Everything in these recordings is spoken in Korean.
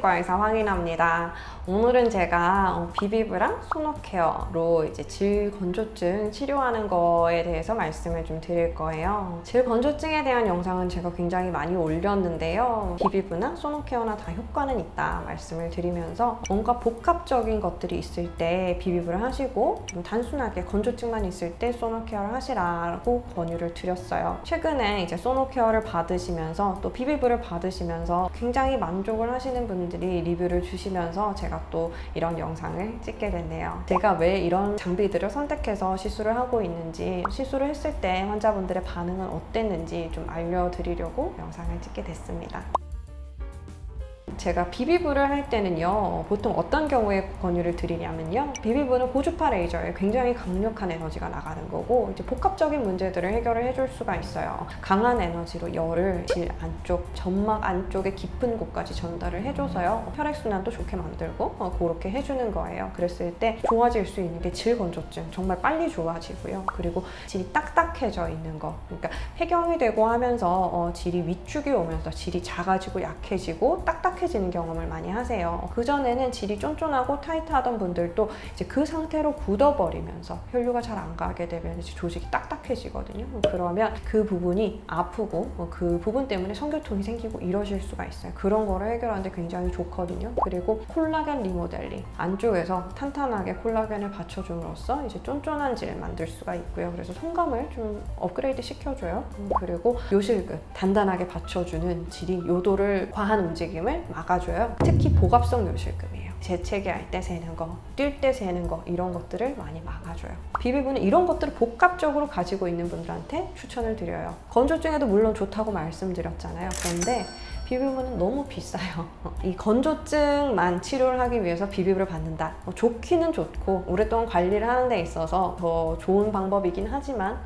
비비효과에서 확인합니다. 오늘은 제가 어, 비비브랑 소노케어로 이제 질 건조증 치료하는 거에 대해서 말씀을 좀 드릴 거예요. 질 건조증에 대한 영상은 제가 굉장히 많이 올렸는데요. 비비브나 소노케어나 다 효과는 있다 말씀을 드리면서 뭔가 복합적인 것들이 있을 때 비비브를 하시고 좀 단순하게 건조증만 있을 때 소노케어를 하시라고 권유를 드렸어요. 최근에 이제 소노케어를 받으시면서 또 비비브를 받으시면서 굉장히 만족을 하시는 분들이 리뷰를 주시면서 제가 또 이런 영상을 찍게 됐네요. 제가 왜 이런 장비들을 선택해서 시술을 하고 있는지 시술을 했을 때 환자분들의 반응은 어땠는지 좀 알려드리려고 영상을 찍게 됐습니다. 제가 비비브를 할 때는요 보통 어떤 경우에 권유를 드리냐면요 비비브는 고주파 레이저에 굉장히 강력한 에너지가 나가는 거고 이제 복합적인 문제들을 해결을 해줄 수가 있어요. 강한 에너지로 열을 질 안쪽 점막 안쪽의 깊은 곳까지 전달을 해줘서요 혈액순환도 좋게 만들고 어, 그렇게 해주는 거예요. 그랬을 때 좋아질 수 있는 게 질 건조증 정말 빨리 좋아지고요. 그리고 질이 딱딱해져 있는 거 그러니까 폐경이 되고 하면서 어, 질이 위축이 오면서 질이 작아지고 약해지고 딱딱해지 는 경험을 많이 하세요. 그전에는 질이 쫀쫀하고 타이트하던 분들도 이제 그 상태로 굳어버리면서 혈류가 잘 안 가게 되면 이제 조직이 딱딱해지거든요. 그러면 그 부분이 아프고 어, 그 부분 때문에 성교통이 생기고 이러실 수가 있어요. 그런 거를 해결하는데 굉장히 좋거든요. 그리고 콜라겐 리모델링 안쪽에서 탄탄하게 콜라겐을 받쳐줌으로써 이제 쫀쫀한 질을 만들 수가 있고요. 그래서 성감을 좀 업그레이드 시켜줘요. 음, 그리고 요실근 단단하게 받쳐주는 질이 요도를 과한 움직임을 막아줘요. 특히 보갑성 요실금이에요. 재채기 할때 세는 거, 뛸때 세는 거 이런 것들을 많이 막아줘요. 비비브는 이런 것들을 복합적으로 가지고 있는 분들한테 추천을 드려요. 건조증에도 물론 좋다고 말씀드렸잖아요. 그런데 비비브는 너무 비싸요. 이 건조증만 치료를 하기 위해서 비비브를 받는다. 어, 좋기는 좋고 오랫동안 관리를 하는 데 있어서 더 좋은 방법이긴 하지만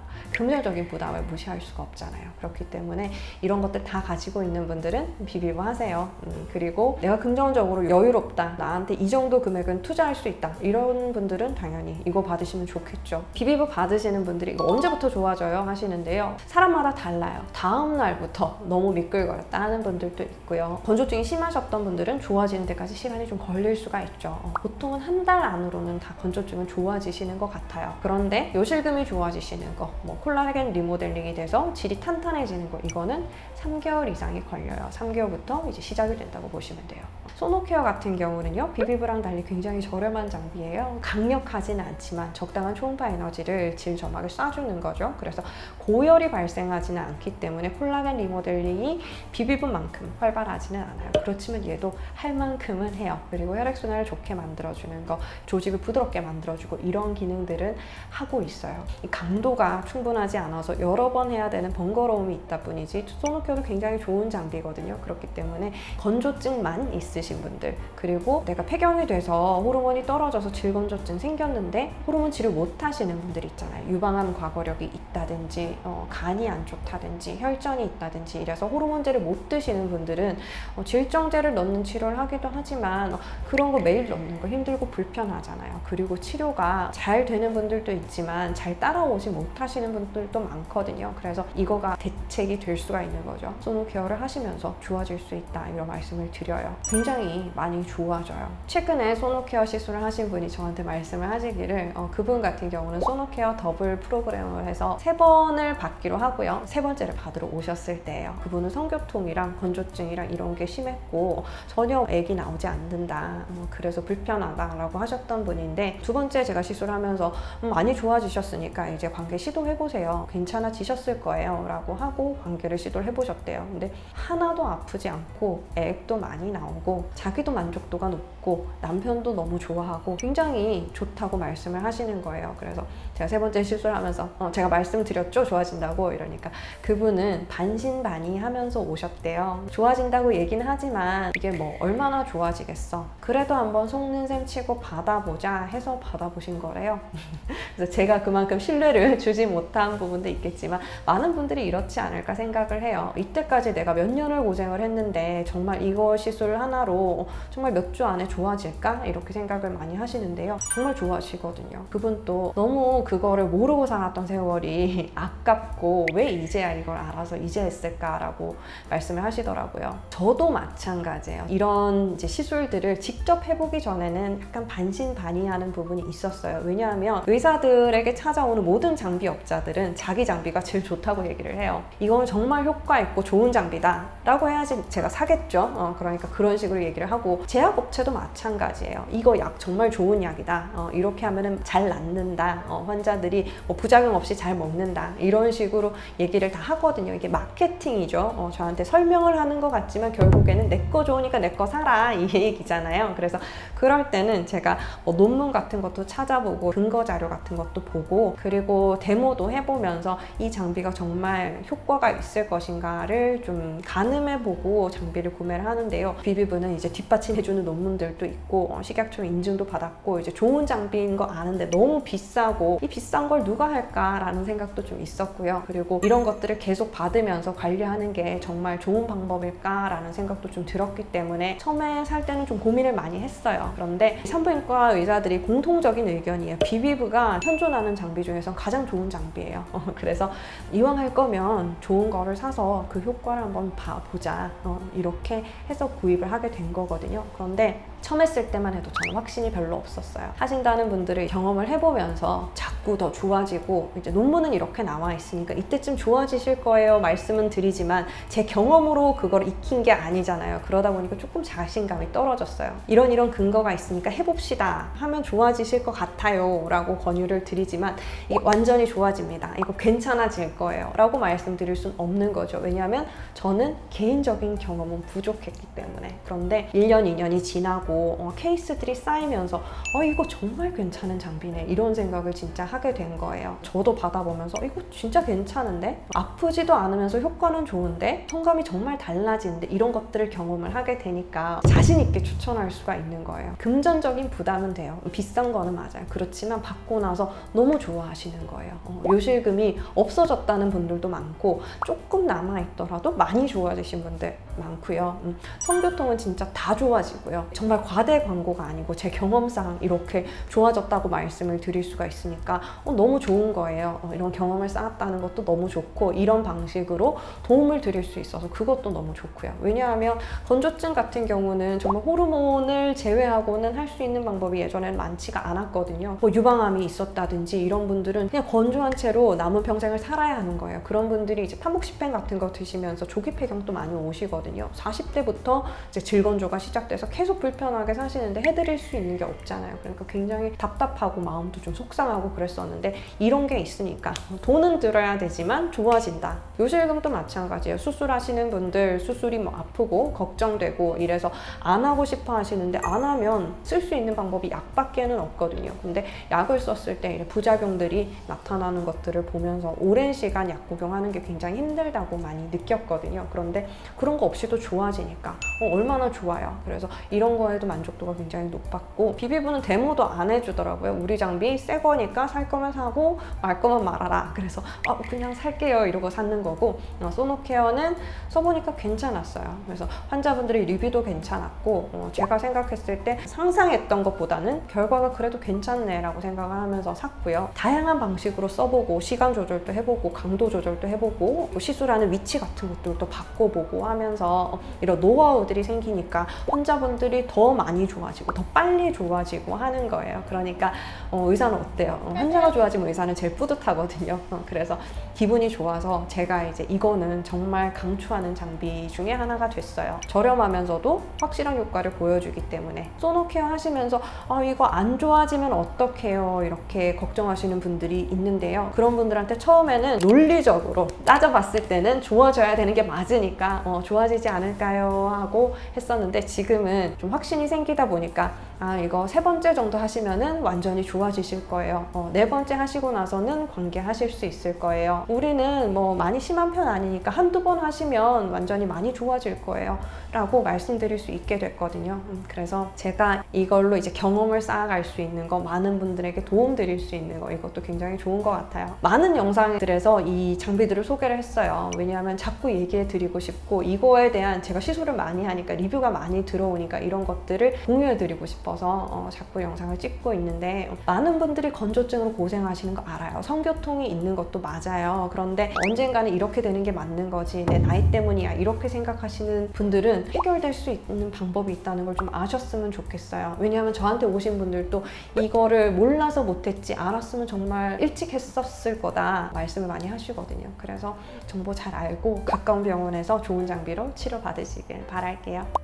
금전적인 부담을 무시할 수가 없잖아요. 그렇기 때문에 이런 것들 다 가지고 있는 분들은 비비브 하세요. 음, 그리고 내가 긍정적으로 여유롭다. 나한테 이 정도 금액은 투자할 수 있다. 이런 분들은 당연히 이거 받으시면 좋겠죠. 비비브 받으시는 분들이 이거 언제부터 좋아져요? 하시는데요. 사람마다 달라요. 다음 날부터 너무 미끌거렸다 하는 분들도 있고요. 건조증이 심하셨던 분들은 좋아지는 데까지 시간이 좀 걸릴 수가 있죠. 어, 보통은 한 달 안으로는 다 건조증은 좋아지시는 것 같아요. 그런데 요실금이 좋아지시는 거, 뭐 콜라겐 리모델링이 돼서 질이 탄탄해지는 거 이거는 3개월 이상이 걸려요. 3개월부터 이제 시작이 된다고 보시면 돼요. 소노케어 같은 경우는요 비비브랑 달리 굉장히 저렴한 장비예요. 강력하지는 않지만 적당한 초음파 에너지를 질 점막에 쏴주는 거죠. 그래서 고열이 발생하지는 않기 때문에 콜라겐 리모델링이 비비브만큼 활발하지는 않아요. 그렇지만 얘도 할 만큼은 해요. 그리고 혈액순환을 좋게 만들어주는 거, 조직을 부드럽게 만들어주고 이런 기능들은 하고 있어요. 이 강도가 충분하지 않아서 여러 번 해야 되는 번거로움이 있다 뿐이지 소노케어도 굉장히 좋은 장비거든요. 그렇기 때문에 건조증만 있 으신 분들 그리고 내가 폐경이 돼서 호르몬이 떨어져서 질건조증 생겼는데 호르몬 치료 못 하시는 분들 있잖아요. 유방암 과거력이 있다든지 어, 간이 안 좋다든지 혈전이 있다든지 이래서 호르몬제를 못 드시는 분들은 어, 질정제를 넣는 치료를 하기도 하지만 어, 그런 거 매일 넣는 거 힘들고 불편하잖아요. 그리고 치료가 잘 되는 분들도 있지만 잘 따라오지 못하시는 분들도 많거든요. 그래서 이거가 대책이 될 수가 있는 거죠. 소노 케어를 하시면서 좋아질 수 있다 이런 말씀을 드려요. 굉장히 많이 좋아져요. 최근에 소노 케어 시술을 하신 분이 저한테 말씀을 하시기를 어, 그분 같은 경우는 소노 케어 더블 프로그램을 해서 세 번을 받기로 하고요. 세 번째를 받으러 오셨을 때예요. 그분은 성교통이랑 건조증이랑 이런 게 심했고 전혀 애기 나오지 않는다. 어, 그래서 불편하다라고 하셨던 분인데 두 번째 제가 시술하면서 음, 많이 좋아지셨으니까 이제 관계 시도해 보세요. 괜찮아지셨을 거예요. 라고 하고 관계를 시도를 해보셨대요. 근데 하나도 아프지 않고 액도 많이 나오고 자기도 만족도가 높고 남편도 너무 좋아하고 굉장히 좋다고 말씀을 하시는 거예요. 그래서 제가 세 번째 시술하면서 어, 제가 말씀드렸죠. 좋아진다고 이러니까 그분은 반신반의하면서 오셨대요. 좋아진다고 얘기는 하지만 이게 뭐 얼마나 좋아지겠어. 그래도 한번 속는 셈 치고 받아보자 해서 받아보신 거래요. 그래서 제가 그만큼 신뢰를 주지 못한 부분도 있겠지만 많은 분들이 이렇지 않을까 생각을 해요. 이때까지 내가 몇 년을 고생을 했는데 정말 이거 시술 하나 로 정말 몇 주 안에 좋아질까? 이렇게 생각을 많이 하시는데요. 정말 좋아지거든요. 그분도 너무 그거를 모르고 살았던 세월이 아깝고 왜 이제야 이걸 알아서 이제 했을까라고 말씀을 하시더라고요. 저도 마찬가지예요. 이런 이제 시술들을 직접 해보기 전에는 약간 반신반의하는 부분이 있었어요. 왜냐하면 의사들에게 찾아오는 모든 장비업자들은 자기 장비가 제일 좋다고 얘기를 해요. 이건 정말 효과 있고 좋은 장비다 라고 해야지 제가 사겠죠. 어, 그러니까 그런 식으로 얘기를 하고 제약업체도 마찬가지예요. 이거 약 정말 좋은 약이다. 어, 이렇게 하면은 잘 낫는다. 어, 환자들이 뭐 부작용 없이 잘 먹는다. 이런 식으로 얘기를 다 하거든요. 이게 마케팅이죠. 어, 저한테 설명을 하는 것 같지만 결국에는 내 거 좋으니까 내 거 사라 이 얘기잖아요. 그래서 그럴 때는 제가 뭐 논문 같은 것도 찾아보고 근거 자료 같은 것도 보고 그리고 데모도 해보면서 이 장비가 정말 효과가 있을 것인가를 좀 가늠해보고 장비를 구매를 하는데요. 비비브는 이제 뒷받침해주는 논문들도 있고 어, 식약처 인증도 받았고 이제 좋은 장비인 거 아는데 너무 비싸고 이 비싼 걸 누가 할까라는 생각도 좀 있었고요. 그리고 이런 것들을 계속 받으면서 관리하는 게 정말 좋은 방법일까라는 생각도 좀 들었기 때문에 처음에 살 때는 좀 고민을 많이 했어요. 그런데 산부인과 의사들이 공통적인 의견이에요. 비비브가 현존하는 장비 중에서 가장 좋은 장비예요. 어, 그래서 이왕 할 거면 좋은 거를 사서 그 효과를 한번 봐보자. 어, 이렇게 해서 구입을 하게 된 거거든요. 그런데 처음 했을 때만 해도 저는 확신이 별로 없었어요. 하신다는 분들이 경험을 해보면서 자꾸 더 좋아지고 이제 논문은 이렇게 나와 있으니까 이때쯤 좋아지실 거예요 말씀은 드리지만 제 경험으로 그걸 익힌 게 아니잖아요. 그러다 보니까 조금 자신감이 떨어졌어요. 이런 이런 근거가 있으니까 해봅시다 하면 좋아지실 것 같아요 라고 권유를 드리지만 이게 완전히 좋아집니다. 이거 괜찮아질 거예요 라고 말씀드릴 순 없는 거죠. 왜냐하면 저는 개인적인 경험은 부족했기 때문에 그런데 1년, 2년이 지나고 어, 케이스들이 쌓이면서 어, 이거 정말 괜찮은 장비네 이런 생각을 진짜 하게 된 거예요. 저도 받아보면서 이거 진짜 괜찮은데 아프지도 않으면서 효과는 좋은데 성감이 정말 달라지는데 이런 것들을 경험을 하게 되니까 자신 있게 추천할 수가 있는 거예요. 금전적인 부담은 돼요. 비싼 거는 맞아요. 그렇지만 받고 나서 너무 좋아하시는 거예요. 어, 요실금이 없어졌다는 분들도 많고 조금 남아 있더라도 많이 좋아지신 분들 많고요. 음, 성교통은 진짜 다 좋아지고요. 정말 과대 광고가 아니고 제 경험상 이렇게 좋아졌다고 말씀을 드릴 수가 있으니까 어, 너무 좋은 거예요. 어, 이런 경험을 쌓았다는 것도 너무 좋고 이런 방식으로 도움을 드릴 수 있어서 그것도 너무 좋고요. 왜냐하면 건조증 같은 경우는 정말 호르몬을 제외하고는 할 수 있는 방법이 예전에는 많지가 않았거든요. 뭐 유방암이 있었다든지 이런 분들은 그냥 건조한 채로 남은 평생을 살아야 하는 거예요. 그런 분들이 이제 파목시펜 같은 거 드시면서 조기 폐경도 많이 오시거든요. 40대부터 이제 질건조가 시작돼서 계속 불편 하게 사시는데 해드릴 수 있는 게 없잖아요. 그러니까 굉장히 답답하고 마음도 좀 속상하고 그랬었는데 이런 게 있으니까 돈은 들어야 되지만 좋아진다. 요실금도 마찬가지예요. 수술하시는 분들 수술이 뭐 아프고 걱정되고 이래서 안 하고 싶어 하시는데 안 하면 쓸 수 있는 방법이 약밖에는 없거든요. 근데 약을 썼을 때 부작용들이 나타나는 것들을 보면서 오랜 시간 약 복용하는 게 굉장히 힘들다고 많이 느꼈거든요. 그런데 그런 거 없이도 좋아지니까 어, 얼마나 좋아요. 그래서 이런 거에 도 만족도가 굉장히 높았고 비비브는 데모도 안 해주더라고요. 우리 장비 새 거니까 살 거면 사고 말 거면 말아라. 그래서 아, 그냥 살게요 이러고 샀는 거고 어, 소노케어는 써보니까 괜찮았어요. 그래서 환자분들의 리뷰도 괜찮았고 어, 제가 생각했을 때 상상했던 것보다는 결과가 그래도 괜찮네라고 생각을 하면서 샀고요. 다양한 방식으로 써보고 시간 조절도 해보고 강도 조절도 해보고 뭐 시술하는 위치 같은 것들도 바꿔보고 하면서 이런 노하우들이 생기니까 환자분들이 더 많이 좋아지고 더 빨리 좋아지고 하는 거예요. 그러니까 어, 의사는 어때요? 어, 환자가 좋아지면 의사는 제일 뿌듯하거든요. 어, 그래서 기분이 좋아서 제가 이제 이거는 정말 강추하는 장비 중에 하나가 됐어요. 저렴하면서도 확실한 효과를 보여주기 때문에 소노케어 하시면서 아 이거 안 좋아지면 어떡해요 이렇게 걱정하시는 분들이 있는데요. 그런 분들한테 처음에는 논리적으로 따져봤을 때는 좋아져야 되는 게 맞으니까 어, 좋아지지 않을까요 하고 했었는데 지금은 좀 확 신이 생기다 보니까 아 이거 세 번째 정도 하시면은 완전히 좋아지실 거예요. 어, 네 번째 하시고 나서는 관계하실 수 있을 거예요. 우리는 뭐 많이 심한 편 아니니까 한두 번 하시면 완전히 많이 좋아질 거예요. 라고 말씀드릴 수 있게 됐거든요. 음, 그래서 제가 이걸로 이제 경험을 쌓아갈 수 있는 거, 많은 분들에게 도움 드릴 수 있는 거, 이것도 굉장히 좋은 것 같아요. 많은 영상들에서 이 장비들을 소개를 했어요. 왜냐하면 자꾸 얘기해 드리고 싶고, 이거에 대한 제가 시술을 많이 하니까 리뷰가 많이 들어오니까 이런 것들을 공유해 드리고 싶어서 어, 자꾸 영상을 찍고 있는데, 많은 분들이 건조증으로 고생하시는 거 알아요. 성교통이 있는 것도 맞아요. 그런데 언젠가는 이렇게 되는 게 맞는 거지. 내 나이 때문이야. 이렇게 생각하시는 분들은 해결될 수 있는 방법이 있다는 걸 좀 아셨으면 좋겠어요. 왜냐하면 저한테 오신 분들도 이거를 몰라서 못했지 알았으면 정말 일찍 했었을 거다 말씀을 많이 하시거든요. 그래서 정보 잘 알고 가까운 병원에서 좋은 장비로 치료 받으시길 바랄게요.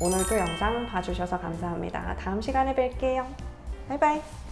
오늘도 영상 봐주셔서 감사합니다. 다음 시간에 뵐게요. 바이바이.